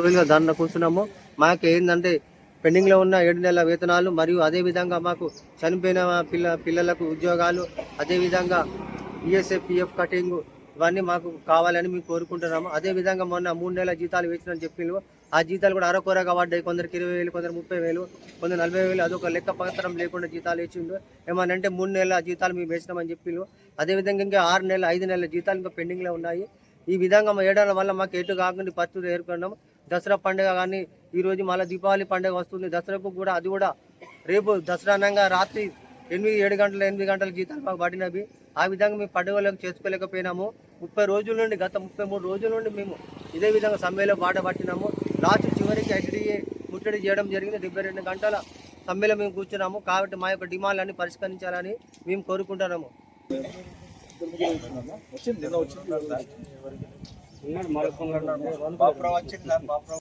రోజులుగా ధర్నా కూర్చున్నాము. మాకు ఏంటంటే పెండింగ్లో ఉన్న ఏడు నెలల వేతనాలు మరియు అదేవిధంగా మాకు చనిపోయిన పిల్ల పిల్లలకు ఉద్యోగాలు అదేవిధంగా ఈఎస్ఎఫ్ పిఎఫ్ కటింగ్ ఇవన్నీ మాకు కావాలని మేము కోరుకుంటున్నాము. అదేవిధంగా మొన్న మూడు నెలల జీతాలు వేసినని చెప్పిండ్రు ఆ జీతాలు కూడా అరకొరగా పడ్డాయి. కొందరికి ఇరవై వేలు కొందరు ముప్పై వేలు కొందరు నలభై వేలు. అదొక లెక్క పత్రం లేకుండా జీతాలు వేసిండు. ఏమనంటే మూడు నెలల జీతాలు మేము వేసినామని చెప్పిండ్రు అదేవిధంగా ఇంకా ఆరు నెలల ఐదు నెలల జీతాలు ఇంకా పెండింగ్లో ఉన్నాయి. ఈ విధంగా మా ఏడాల వల్ల మాకు ఎటు కాకుండా పరిస్థితులు ఏర్పడినాం దసరా పండుగ కానీ ఈరోజు మళ్ళీ దీపావళి పండుగ వస్తుంది. దసరాకు కూడా అది కూడా రేపు దసరా అనగా రాత్రి ఎనిమిది ఏడు గంటల ఎనిమిది గంటల జీతాలు మాకు పడినవి. ఆ విధంగా మేము పండుగలకు చేసుకోలేకపోయినాము. ముప్పై రోజుల నుండి గత ముప్పై మూడు రోజుల నుండి మేము ఇదే విధంగా సమ్మెలో బాట పట్టినాము. లాస్ట్ చివరికి హెచ్డిఏ ముట్టడి చేయడం జరిగింది. డెబ్బై రెండు గంటల సమ్మెలో మేము కూర్చున్నాము. కాబట్టి మా యొక్క డిమాండ్లన్నీ పరిష్కరించాలని మేము కోరుకుంటున్నాము. బాపురావు వచ్చింది? బాపురావు